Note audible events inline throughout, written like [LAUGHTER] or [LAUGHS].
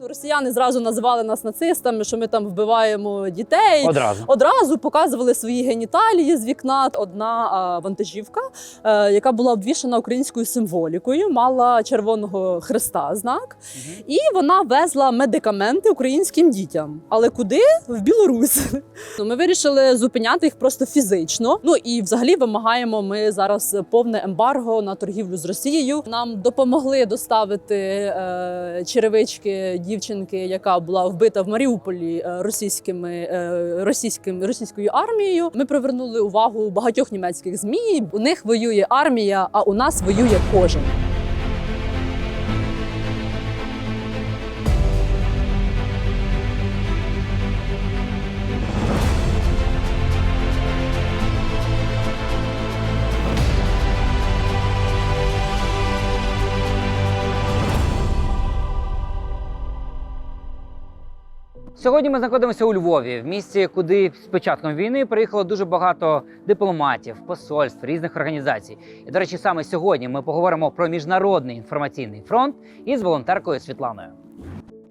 Ну, Росіяни зразу називали нас нацистами, що ми там вбиваємо дітей. Одразу. Одразу показували свої геніталії з вікна. Одна а, вантажівка, е, яка була обвішана українською символікою, мала червоного хреста знак, і вона везла медикаменти українським дітям. Але куди? В Білорусь. [LAUGHS] Ну, Ми вирішили зупиняти їх просто фізично. Ну і взагалі вимагаємо ми зараз повне ембарго на торгівлю з Росією. Нам допомогли доставити е, черевички дівчинки, яка була вбита в Маріуполі е, російськими е, російським російською армією. Ми привернули увагу багатьох німецьких змі. У них воює армія, а у нас воює кожен. Сьогодні ми знаходимося у Львові, в місті, куди з початком війни приїхало дуже багато дипломатів, посольств, різних організацій. І, до речі, саме сьогодні ми поговоримо про міжнародний інформаційний фронт із волонтеркою Світланою.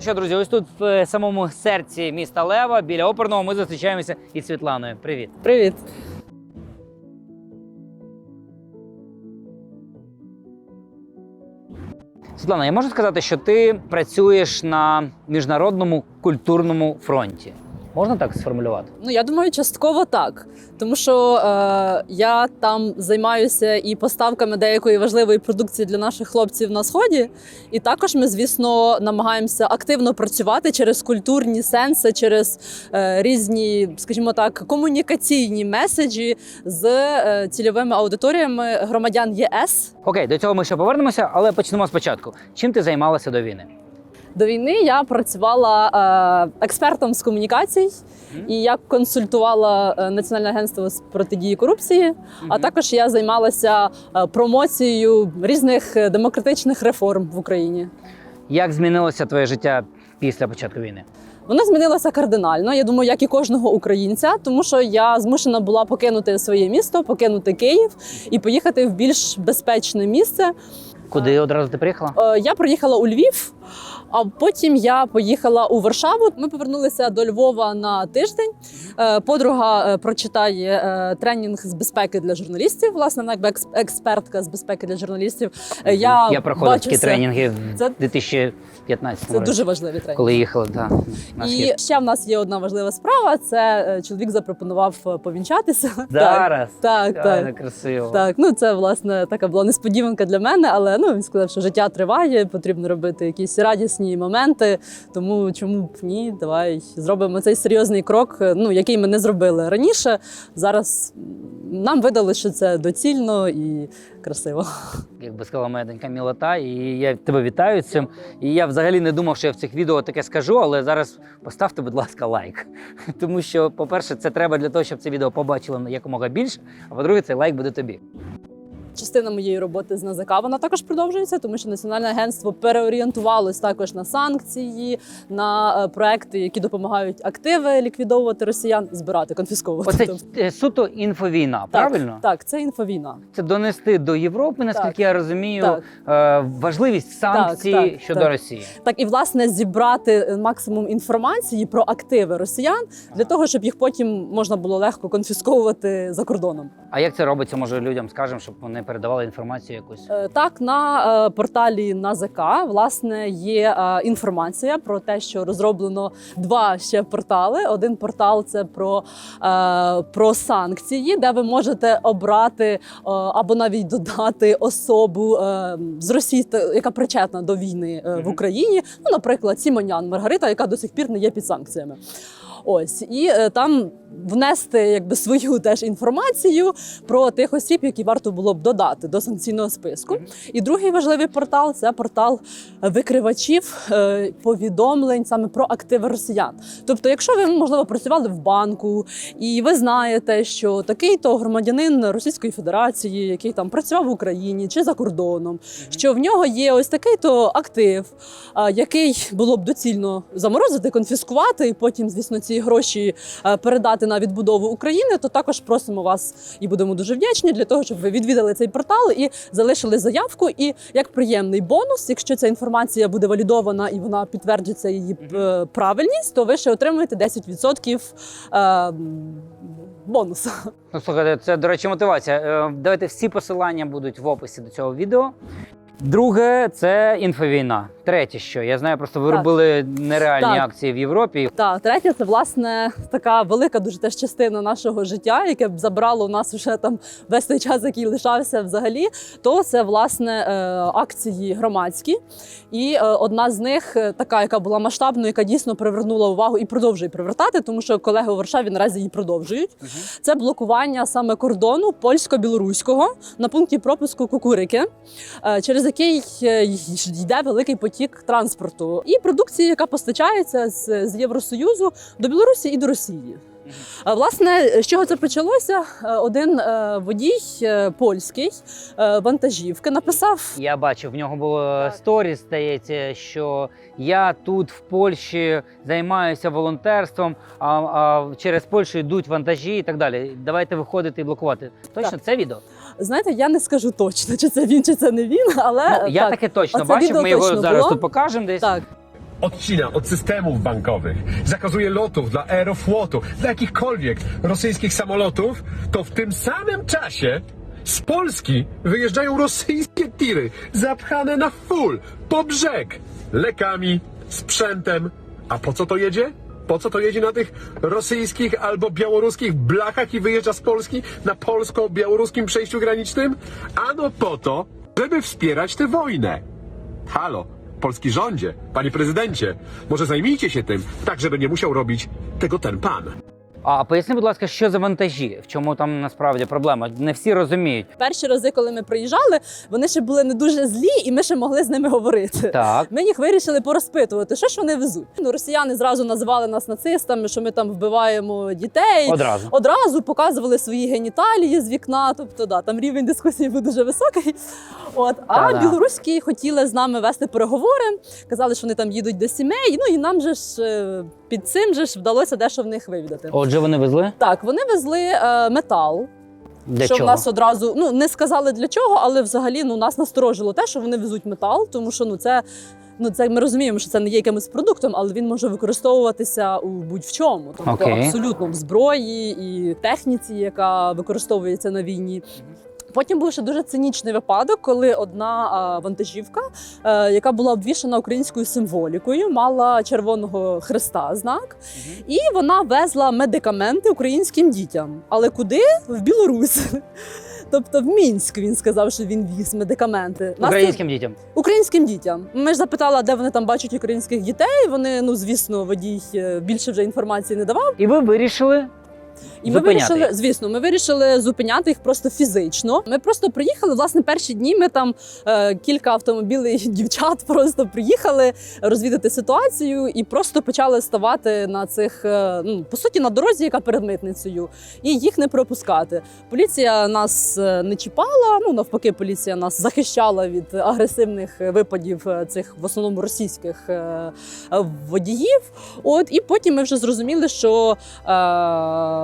Що, друзі, ось тут в е, самому серці міста Лева, біля оперного, ми зустрічаємося із Світланою. Привіт. Привіт. Світлана, я можу сказати, що ти працюєш на міжнародному культурному фронті. Можна так сформулювати? Ну я думаю, частково так, тому що е, я там займаюся і поставками деякої важливої продукції для наших хлопців на сході. І також ми, звісно, намагаємося активно працювати через культурні сенси, через е, різні, скажімо так, комунікаційні меседжі з е, цільовими аудиторіями громадян ЄС. Окей, до цього ми ще повернемося, але почнемо спочатку. Чим ти займалася до війни? До війни я працювала е, експертом з комунікацій і я консультувала е, Національне агентство з протидії корупції. А також я займалася е, промоцією різних демократичних реформ в Україні. Як змінилося твоє життя після початку війни? Воно змінилося кардинально. Я думаю, як і кожного українця, тому що я змушена була покинути своє місто, покинути Київ і поїхати в більш безпечне місце. Куди одразу ти приїхала? Я приїхала у Львів, а потім я поїхала у Варшаву. Ми повернулися до Львова на тиждень. Е, Подруга е, прочитає е, тренінг з безпеки для журналістів. Власне, вона якби екс- експертка з безпеки для журналістів. Я, я проходив такі тренінги в Це- 2015 Це році, дуже важливі тренінги. коли їхали. Да, І схід. ще в нас є одна важлива справа: це чоловік запропонував повінчатися. Зараз. Так, так, так. красиво. Так, ну це власне така була несподіванка для мене, але ну він сказав, що життя триває, потрібно робити якісь радісні моменти. Тому чому б ні? Давай зробимо цей серйозний крок, е, ну який ми не зробили раніше. Зараз нам видали, що це доцільно і красиво. Як би сказала моя донька мілота, і я тебе вітаю з цим. І я взагалі не думав, що я в цих відео таке скажу, але зараз поставте, будь ласка, лайк. [LAUGHS] Тому що, по-перше, це треба для того, щоб це відео побачило якомога більше. А по-друге, цей лайк буде тобі. Частина моєї роботи з НАЗК вона також продовжується, тому що національне агентство переорієнтувалось також на санкції, на е, проекти, які допомагають активи ліквідовувати росіян, збирати, конфісковувати. Оце е, суто інфовійна, так, правильно? Так, це інфовійна. Це донести до Європи, наскільки Так. я розумію, Так. е, важливість санкцій Так, так, щодо так. Росії. Так і власне зібрати максимум інформації про активи росіян для того, щоб їх потім можна було легко конфісковувати за кордоном. А як це робиться? Може людям скажемо, щоб вони передавали інформацію якусь. Е, Так, на е, порталі НАЗК власне є е, інформація про те, що розроблено два ще портали. Один портал це про, про санкції, де ви можете обрати або навіть додати особу з Росії, яка причетна до війни в Україні. Ну, наприклад, Сімонян Маргарита, яка до сих пір не є під санкціями. Ось і е, там внести якби свою теж інформацію про тих осіб, які варто було б додати до санкційного списку. І другий важливий портал це портал викривачів е, повідомлень саме про активи росіян. Тобто, якщо ви можливо працювали в банку, і ви знаєте, що такий то громадянин Російської Федерації, який там працював в Україні чи за кордоном, що в нього є ось такий то актив, який було б доцільно заморозити, конфіскувати, і потім, звісно, ці ці гроші е, передати на відбудову України, то також просимо вас і будемо дуже вдячні для того, щоб ви відвідали цей портал і залишили заявку. І як приємний бонус, якщо ця інформація буде валідована і вона підтверджується її е, правильність, то ви ще отримуєте 10% е, бонусу. Ну, слухайте, це, до речі, мотивація. Давайте всі посилання будуть в описі до цього відео. Друге це інфовійна. Третє, що я знаю, просто ви Так. робили нереальні Так. акції в Європі. Та третє, це власне така велика дуже теж частина нашого життя, яке б забрало у нас вже там весь той час, який лишався взагалі. То це власне е, акції громадські. І е, одна з них, е, така, яка була масштабною, яка дійсно привернула увагу і продовжує привертати, тому що колеги у Варшаві наразі її продовжують. Це блокування саме кордону польсько-білоруського на пункті пропуску Кукурики, е, через який е, йде великий потік транспорту і продукції, яка постачається з, з Євросоюзу до Білорусі і до Росії. Власне, з чого це почалося? Е, Один е, водій е, польський вантажівки написав Я бачив, в нього було Так. сторіс, здається, що я тут в Польщі займаюся волонтерством, а, а через Польщу йдуть вантажі і так далі. Давайте виходити і блокувати. Точно Так. це відео? Знаєте, я не скажу точно, чи це він, чи це не він, але Ну, я так, таке точно бачив. Ми його точно зараз було. тут покажемо десь. так. Odcina od systemów bankowych, zakazuje lotów dla aeroflotu, dla jakichkolwiek rosyjskich samolotów, to w tym samym czasie z Polski wyjeżdżają rosyjskie tiry zapchane na full, po brzeg, lekami, sprzętem. A po co to jedzie? Po co to jedzie na tych rosyjskich albo białoruskich blachach i wyjeżdża z Polski na polsko-białoruskim przejściu granicznym? Ano po to, żeby wspierać tę wojnę. Halo, polski rządzie, panie prezydencie, może zajmijcie się tym, tak żeby nie musiał robić tego ten pan. А поясни, будь ласка, що за вантажі? В чому там насправді проблема? Не всі розуміють. Перші рази, коли ми приїжджали, вони ще були не дуже злі, і ми ще могли з ними говорити. Так. Ми їх вирішили порозпитувати, що ж вони везуть. Ну, росіяни зразу називали нас нацистами, що ми там вбиваємо дітей. Одразу. Одразу показували свої геніталії з вікна. Тобто, да, там рівень дискусії був дуже високий. От а Та-да. білоруські хотіли з нами вести переговори, казали, що вони там їдуть до сімей. Ну і нам же ж е, під цим же ж вдалося дещо в них вивідати. Отже, вони везли? Так, вони везли е, метал. Для що чого? в нас одразу ну не сказали для чого, але взагалі ну нас насторожило те, що вони везуть метал, тому що ну це. Ну, це ми розуміємо, що це не є якимось продуктом, але він може використовуватися у будь-в чому. Тобто Окей. абсолютно в зброї і техніці, яка використовується на війні. Потім був ще дуже цинічний випадок, коли одна вантажівка, е, яка була обвішана українською символікою, мала червоного хреста знак, і вона везла медикаменти українським дітям. Але куди? В Білорусь. [LAUGHS] Тобто в Мінськ він сказав, що він віз медикаменти. Нас Українським дітям. українським дітям. Ми ж запитали, де вони там бачать українських дітей. Вони, ну звісно, водій е, більше вже інформації не давав. І ви вирішили І ми Зупиняти вирішили, звісно, ми вирішили зупиняти їх просто фізично. Ми просто приїхали. Власне, перші дні ми там е, кілька автомобілів [LAUGHS] дівчат просто приїхали розвідати ситуацію і просто почали ставати на цих е, ну по суті на дорозі, яка перед митницею, і їх не пропускати. Поліція нас е, не чіпала. Ну навпаки, поліція нас захищала від агресивних випадів е, цих в основному російських е, е, водіїв. От і потім ми вже зрозуміли, що е,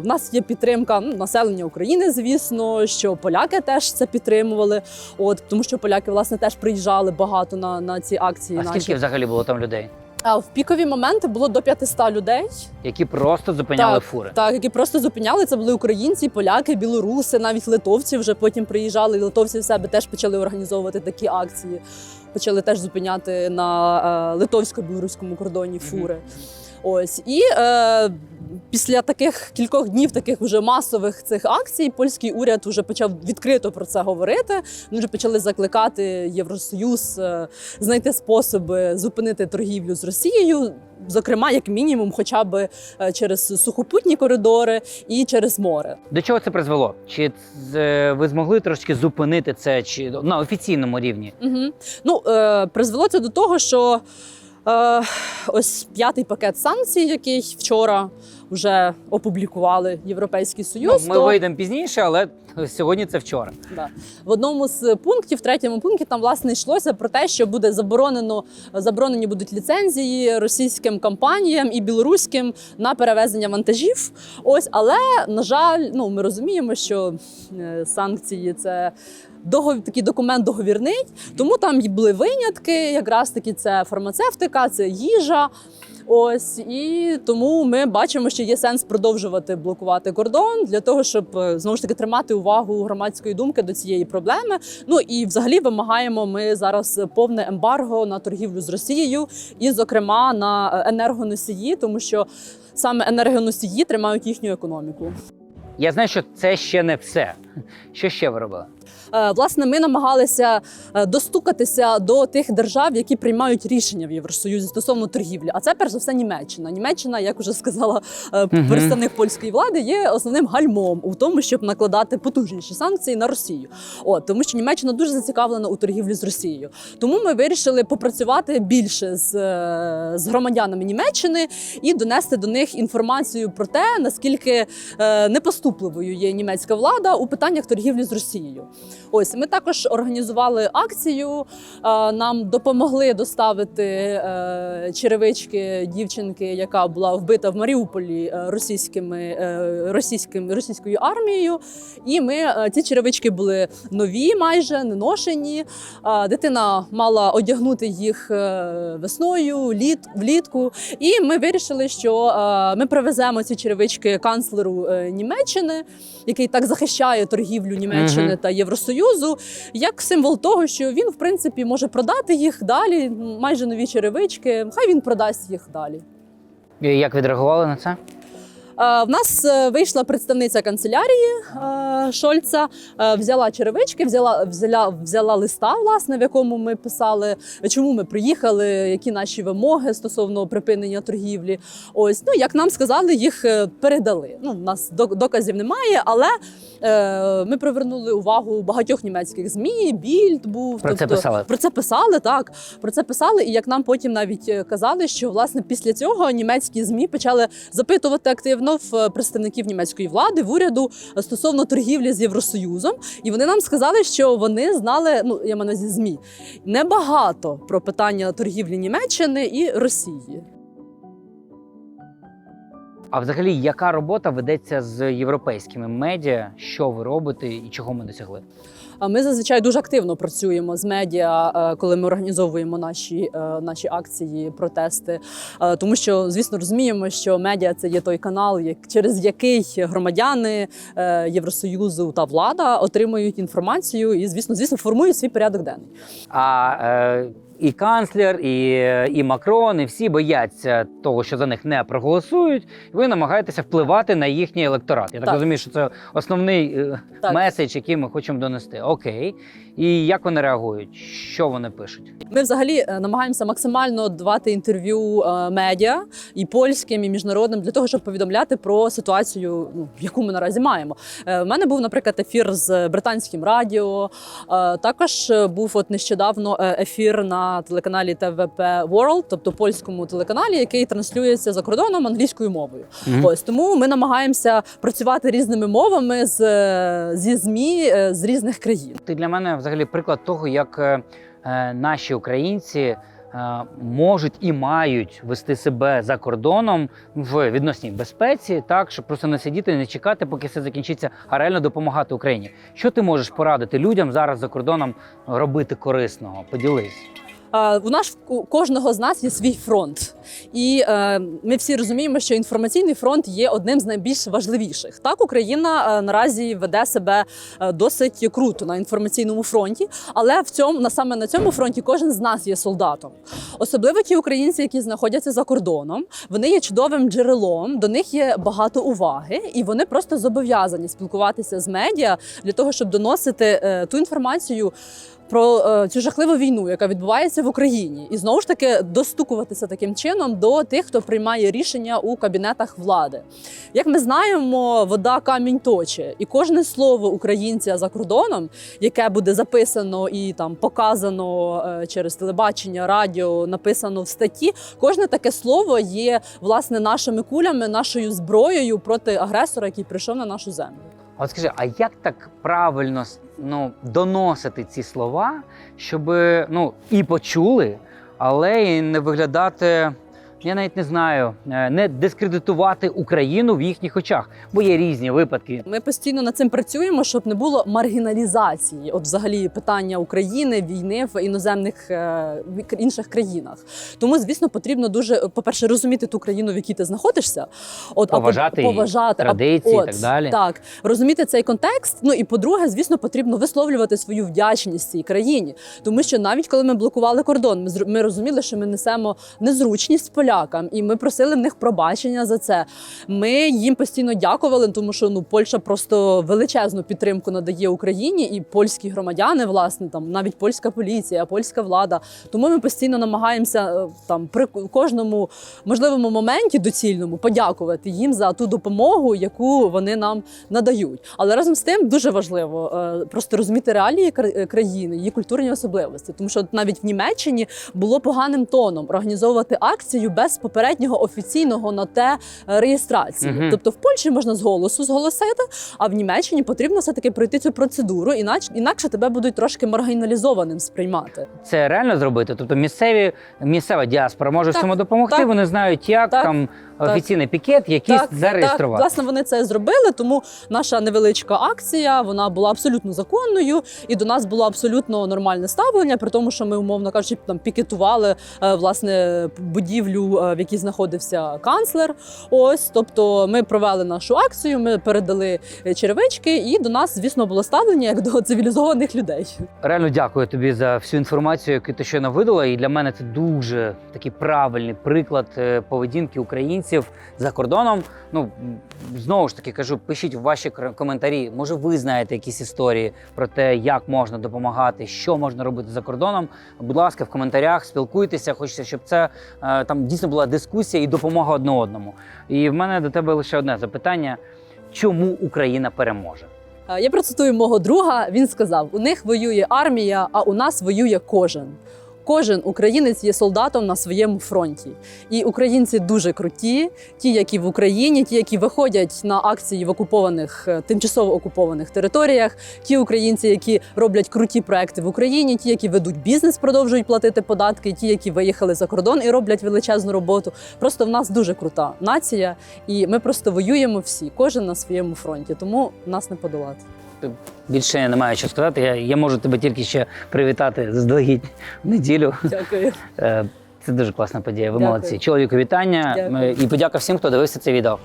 в нас є підтримка ну, населення України, звісно, що поляки теж це підтримували. От тому, що поляки власне теж приїжджали багато на, на ці акції. А наші. скільки взагалі було там людей, А в пікові моменти було до 500 людей. які просто зупиняли Так, фури? Так, які просто зупиняли. Це були українці, поляки, білоруси, навіть литовці вже потім приїжджали. І литовці в себе теж почали організовувати такі акції. Почали теж зупиняти на е, литовсько-білоруському кордоні фури. Ось і е, після таких кількох днів, таких вже масових цих акцій, польський уряд вже почав відкрито про це говорити. Вони вже почали закликати Євросоюз е, знайти способи зупинити торгівлю з Росією. Зокрема, як мінімум, хоча б е, через сухопутні коридори і через море. До чого це призвело? Чи ви змогли трошки зупинити це чи на офіційному рівні? Угу. Ну, е, призвело це до того, що Е, ось п'ятий пакет санкцій, який вчора вже опублікували Європейський Ну, Союз. ми то- вийдемо пізніше, але сьогодні це вчора. Да. В одному з пунктів, в третьому пункті, там власне йшлося про те, що буде заборонено заборонені будуть ліцензії російським компаніям і білоруським на перевезення вантажів. Ось, але на жаль, ну ми розуміємо, що е, санкції це. Догов... Такий документ договірний, тому там були винятки. Якраз таки це фармацевтика, це їжа. Ось і тому ми бачимо, що є сенс продовжувати блокувати кордон для того, щоб е, знову ж таки тримати увагу громадської думки до цієї проблеми. Ну і взагалі вимагаємо ми зараз повне ембарго на торгівлю з Росією, і, зокрема, на е, енергоносії, тому що саме енергоносії тримають їхню економіку. Я знаю, що це ще не все. Що ще ви робили? Е, Власне, ми намагалися е, достукатися до тих держав, які приймають рішення в Євросоюзі стосовно торгівлі. А це перш за все Німеччина. Німеччина, як вже сказала е, представник польської влади, є основним гальмом у тому, щоб накладати потужніші санкції на Росію. От тому, що Німеччина дуже зацікавлена у торгівлі з Росією. Тому ми вирішили попрацювати більше з, з громадянами Німеччини і донести до них інформацію про те, наскільки непоступливою є німецька влада у питаннях торгівлі з Росією. Ось ми також організували акцію. Нам допомогли доставити е, черевички дівчинки, яка була вбита в Маріуполі е, російськими е, російським російською армією. І ми ці черевички були нові, майже не ношені. Дитина мала одягнути їх весною, літ влітку. І ми вирішили, що ми привеземо ці черевички канцлеру Німеччини, який так захищає торгівлю Німеччини та Євросоюзу, як символ того, що він в принципі може продати їх далі, майже нові черевички. Хай він продасть їх далі. І Як відреагували на це? Е, В нас е, вийшла представниця канцелярії е, Шольца, взяла черевички, взяла, взяла, взяла листа, власне, в якому ми писали, чому ми приїхали, які наші вимоги стосовно припинення торгівлі. Ось, ну як нам сказали, їх передали. Ну, у нас док- доказів немає, але ми привернули увагу багатьох німецьких змі. Більд був тобто Про це писали? Про це писали так. Про це писали, і як нам потім навіть казали, що власне після цього німецькі змі почали запитувати активно в е, представників німецької влади в уряду стосовно торгівлі з Євросоюзом. І вони нам сказали, що вони знали, ну я маю на увазі змі небагато про питання торгівлі Німеччини і Росії. А взагалі, яка робота ведеться з європейськими медіа? Що ви робите і чого ми досягли? Ми зазвичай дуже активно працюємо з медіа, е, коли ми організовуємо наші, е, наші акції, протести. Е, Тому що, звісно, розуміємо, що медіа це є той канал, через який громадяни Євросоюзу та влада отримують інформацію і, звісно, звісно, формують свій порядок денний. А е, і канцлер, і, і Макрон, і всі бояться того, що за них не проголосують. І ви намагаєтеся впливати на їхній електорат. Я так, Так. розумію, що це основний е, Так. меседж, який ми хочемо донести. Окей. І як вони реагують? Що вони пишуть? Ми взагалі е, намагаємося максимально давати інтерв'ю е, медіа і польським, і міжнародним для того, щоб повідомляти про ситуацію, ну, яку ми наразі маємо. У мене був, наприклад, ефір з британським радіо. Також був от нещодавно ефір на телеканалі ТВП World, тобто польському телеканалі, який транслюється за кордоном англійською мовою. Мгм. Ось тому ми намагаємося працювати різними мовами з е, зі змі е, з різних країн. Ти для мене взагалі приклад того, як е, е, наші українці е, можуть і мають вести себе за кордоном в відносній безпеці, так щоб просто не сидіти, не чекати, поки все закінчиться, а реально допомагати Україні. Що ти можеш порадити людям зараз за кордоном робити корисного? Поділись. У нас у кожного з нас є свій фронт, і е, ми всі розуміємо, що інформаційний фронт є одним з найбільш важливіших. Так, Україна е, наразі веде себе е, досить круто на інформаційному фронті, але в цьому на саме на цьому фронті кожен з нас є солдатом. Особливо ті українці, які знаходяться за кордоном, вони є чудовим джерелом, до них є багато уваги, і вони просто зобов'язані спілкуватися з медіа для того, щоб доносити ту інформацію про е, цю жахливу війну, яка відбувається в Україні, і знову ж таки достукуватися таким чином до тих, хто приймає рішення у кабінетах влади. Як ми знаємо, вода камінь точе, і кожне слово українця за кордоном, яке буде записано і там показано е, через телебачення, радіо, написано в статті, кожне таке слово є власне нашими кулями, нашою зброєю проти агресора, який прийшов на нашу землю. От скажи, а як так правильно ну, доносити ці слова, щоб ну, і почули, але і не виглядати, я навіть не знаю, е, не дискредитувати Україну в їхніх очах, бо є різні випадки. Ми постійно над цим працюємо, щоб не було маргіналізації, от взагалі питання України, війни в іноземних е, в інших країнах. Тому, звісно, потрібно дуже по перше розуміти ту країну, в якій ти знаходишся, от а Поважати її поважати а- традиції і так далі. Так розуміти цей контекст. Ну і по-друге, звісно, потрібно висловлювати свою вдячність цій країні, тому що навіть коли ми блокували кордон, ми ми розуміли, що ми несемо незручність полякам, і ми просили в них пробачення за це. Ми їм постійно дякували, тому що ну Польща просто величезну підтримку надає Україні, і польські громадяни, власне, там навіть польська поліція, польська влада. Тому ми постійно намагаємося е, там при кожному можливому моменті доцільному подякувати їм за ту допомогу, яку вони нам надають. Але разом з тим дуже важливо е, просто розуміти реалії е, країни, її культурні особливості, тому що навіть в Німеччині було поганим тоном організовувати акцію без попереднього офіційного на те е, реєстрації. Угу. Тобто в Польщі можна з голосу зголосити, а в Німеччині потрібно все таки пройти цю процедуру, іначе інакше тебе будуть трошки маргіналізованим сприймати. Це реально зробити? Тобто місцеві місцева діаспора може Так, допомогти. так. Вони знають, як Так, там офіційний пікет, якийсь Так, зареєструвати. власне, вони це зробили. Тому наша невеличка акція вона була абсолютно законною, і до нас було абсолютно нормальне ставлення, при тому, що ми, умовно кажучи, там пікетували е, власне будівлю, е, в якій знаходився канцлер. Ось, тобто, ми провели нашу акцію, ми передали е, черевички, і до нас, звісно, було ставлення як до цивілізованих людей. Реально дякую тобі за всю інформацію, яку ти щойно видала. І для мене це дуже такий правильний приклад поведінки українців за кордоном. Ну знову ж таки кажу, пишіть в ваші коментарі. Може, ви знаєте якісь історії про те, як можна допомагати, що можна робити за кордоном. Будь ласка, в коментарях спілкуйтеся. Хочеться, щоб це е, там дійсно була дискусія і допомога одне одному. І в мене до тебе лише одне запитання: чому Україна переможе? Е, Я процитую мого друга. Він сказав: у них воює армія, а у нас воює кожен. Кожен українець є солдатом на своєму фронті, і українці дуже круті. Ті, які в Україні, ті, які виходять на акції в окупованих е, тимчасово окупованих територіях, ті українці, які роблять круті проекти в Україні, ті, які ведуть бізнес, продовжують платити податки, ті, які виїхали за кордон і роблять величезну роботу. Просто в нас дуже крута нація, і ми просто воюємо всі, кожен на своєму фронті. Тому нас не подолати. Більше немає що сказати. Я, я можу тебе тільки ще привітати заздалегідь в неділю. Дякую. Е, Це дуже класна подія. Ви Дякую. молодці. Чоловіку вітання Дякую. Е, і подяка всім, хто дивився це відео.